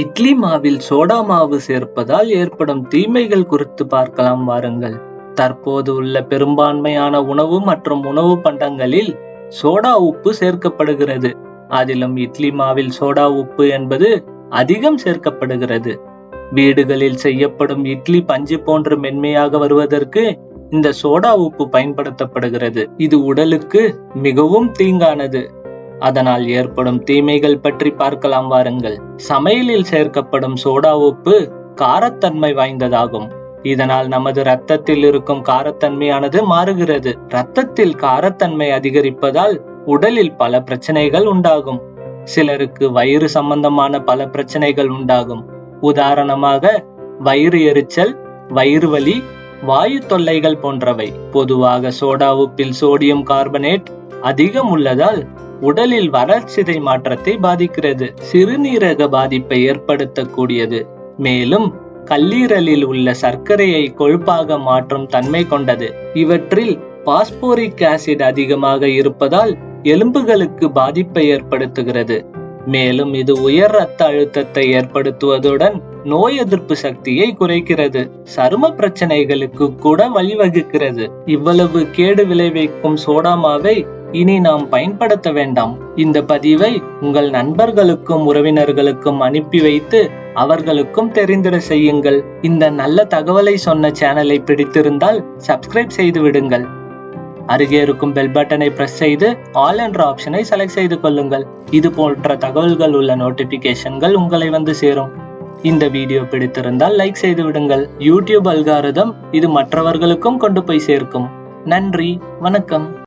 இட்லி மாவில் சோடா மாவு சேர்ப்பதால் ஏற்படும் தீமைகள் குறித்து பார்க்கலாம் வாருங்கள். தற்போது உள்ள பெரும்பான்மையான உணவு மற்றும் உணவு பண்டங்களில் சோடா உப்பு சேர்க்கப்படுகிறது. அதிலும் இட்லி மாவில் சோடா உப்பு என்பது அதிகம் சேர்க்கப்படுகிறது. வீடுகளில் செய்யப்படும் இட்லி பஞ்சு போன்று மென்மையாக வருவதற்கு இந்த சோடா உப்பு பயன்படுத்தப்படுகிறது. இது உடலுக்கு மிகவும் தீங்கானது. அதனால் ஏற்படும் தீமைகள் பற்றி பார்க்கலாம் வாருங்கள். சமையலில் சேர்க்கப்படும் சோடா உப்பு காரத்தன்மை வாய்ந்ததாகும். இதனால் நமது ரத்தத்தில் இருக்கும் காரத்தன்மையானது மாறுகிறது. ரத்தத்தில் காரத்தன்மை அதிகரிப்பதால் உடலில் பல பிரச்சனைகள் உண்டாகும். சிலருக்கு வயிறு சம்பந்தமான பல பிரச்சனைகள் உண்டாகும். உதாரணமாக வயிறு எரிச்சல் வயிறு வலி வாயு தொல்லைகள் போன்றவை. பொதுவாக சோடா உப்பில் சோடியம் கார்பனேட் அதிகம் உள்ளதால் உடலில் வளர்ச்சிதை மாற்றத்தை பாதிக்கிறது. சிறுநீரக பாதிப்பை ஏற்படுத்தக்கூடியது. மேலும் கல்லீரலில் உள்ள சர்க்கரையை கொழுப்பாக மாற்றும் தன்மை கொண்டது. இவற்றில் பாஸ்போரிக் ஆசிட் அதிகமாக இருப்பதால் எலும்புகளுக்கு பாதிப்பை ஏற்படுத்துகிறது. மேலும் இது உயர் ரத்த அழுத்தத்தை ஏற்படுத்துவதுடன் நோய் எதிர்ப்பு சக்தியை குறைக்கிறது. சரும பிரச்சனைகளுக்கு கூட வழிவகுக்கிறது. இவ்வளவு கேடு விளைவிக்கும் சோடாமாவை இனி நாம் பயன்படுத்த வேண்டாம். இந்த பதிவை உங்கள் நண்பர்களுக்கும் உறவினர்களுக்கும் அனுப்பி வைத்து அவர்களுக்கும் தெரிந்திட செய்யுங்கள். இந்த நல்ல தகவலை சொன்ன சேனலை பிடித்திருந்தால் சப்ஸ்கிரைப் செய்து விடுங்கள். அருகே இருக்கும் பெல் பட்டனை பிரஸ் செய்து ஆல் என்ற ஆப்ஷனை செலக்ட் செய்து கொள்ளுங்கள். இது போன்ற தகவல்கள் உள்ள நோட்டிபிகேஷன்கள் உங்களை வந்து சேரும். இந்த வீடியோ பிடித்திருந்தால் லைக் செய்து விடுங்கள். யூடியூப் அல்காரதம் இது மற்றவர்களுக்கும் கொண்டு போய் சேர்க்கும். நன்றி வணக்கம்.